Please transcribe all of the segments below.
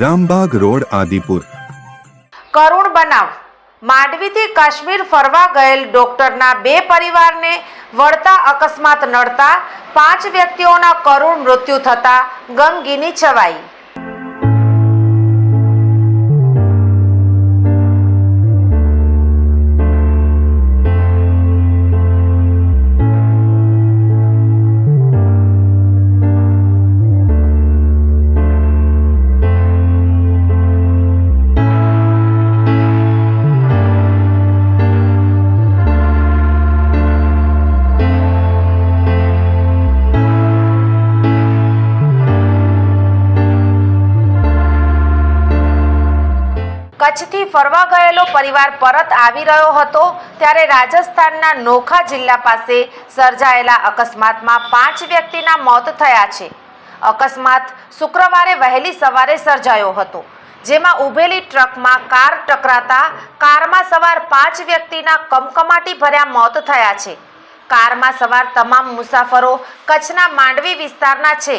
Rambagh road, Adipur. કરુણ બનાવ. માંડવીથી કાશ્મીર ફરવા ગયેલ ડોક્ટરના બે પરિવારને વળતા અકસ્માત નડતા પાંચ વ્યક્તિઓના કરુણ મૃત્યુ થતા ગમગીની છવાઈ. કચ્છથી ફરવા ગયેલો પરિવાર પરત આવી રહ્યો હતો ત્યારે રાજસ્થાનના નોખા જિલ્લા પાસે સર્જાયેલા અકસ્માતમાં પાંચ વ્યક્તિના મોત થયા છે. અકસ્માત શુક્રવારે વહેલી સવારે સર્જાયો હતો, જેમાં ઊભેલી ટ્રકમાં કાર ટકરાતા કારમાં સવાર પાંચ વ્યક્તિના કમકમાટી ભર્યા મોત થયા છે. કારમાં સવાર તમામ મુસાફરો કચ્છના માંડવી વિસ્તારના છે.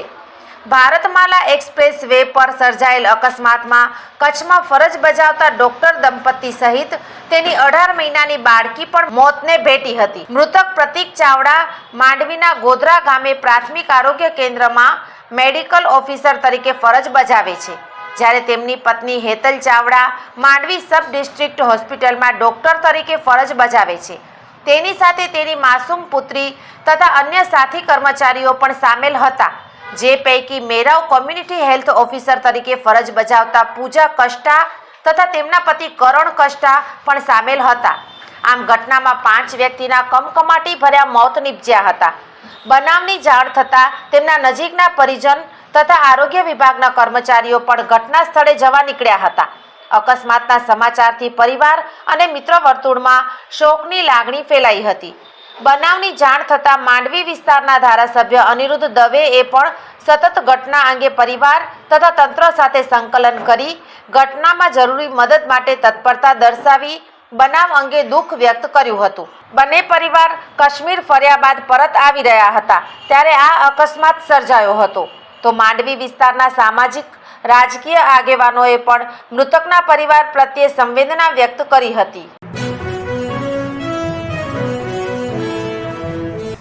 ભારતમાલા એક્સપ્રેસ વે પર સર્જાયેલ અકસ્માતમાં કચ્છમાં ફરજ બજાવતા ડોક્ટર દંપતી સહિત તેની અઢાર મહિનાની બાળકી પણ મોતને ભેટી હતી. મૃતક પ્રતીક ચાવડા માંડવીના ગોધરા ગામે પ્રાથમિક આરોગ્ય કેન્દ્રમાં મેડિકલ ઓફિસર તરીકે ફરજ બજાવે છે. જ્યારે તેમની પત્ની હેતલ ચાવડા માંડવી સબ ડિસ્ટ્રિક્ટ હોસ્પિટલમાં ડોક્ટર તરીકે ફરજ બજાવે છે. તેની સાથે તેની માસૂમ પુત્રી તથા અન્ય સાથી કર્મચારીઓ પણ સામેલ હતા. જે પૈકી મેરાવ કોમ્યુનિટી હેલ્થ ઓફિસર તરીકે ફરજ બજાવતા પૂજા કષ્ટા તથા તેમના પતિ કરણ કષ્ટા પણ સામેલ હતા. આમ ઘટનામાં પાંચ વ્યક્તિના કમકમાટી ભર્યા મોત નીપજ્યા હતા. બનાવની જાણ થતાં તેમના નજીકના પરિજન તથા આરોગ્ય વિભાગના કર્મચારીઓ પણ ઘટના સ્થળે જવા નીકળ્યા હતા. અકસ્માતના સમાચારથી પરિવાર અને મિત્ર વર્તુળમાં શોકની લાગણી ફેલાઈ હતી. બનાવની જાણ થતાં માંડવી વિસ્તારના ધારાસભ્ય અનિરુદ્ધ દવેએ પણ સતત ઘટના અંગે પરિવાર તથા તંત્ર સાથે સંકલન કરી ઘટનામાં જરૂરી મદદ માટે તત્પરતા દર્શાવી બનાવ અંગે દુઃખ વ્યક્ત કર્યું હતું. બંને પરિવાર કાશ્મીર ફર્યા બાદ પરત આવી રહ્યા હતા, ત્યારે આ અકસ્માત સર્જાયો હતો. તો માંડવી વિસ્તારના સામાજિક, રાજકીય આગેવાનોએ પણ મૃતકના પરિવાર પ્રત્યે સંવેદના વ્યક્ત કરી હતી.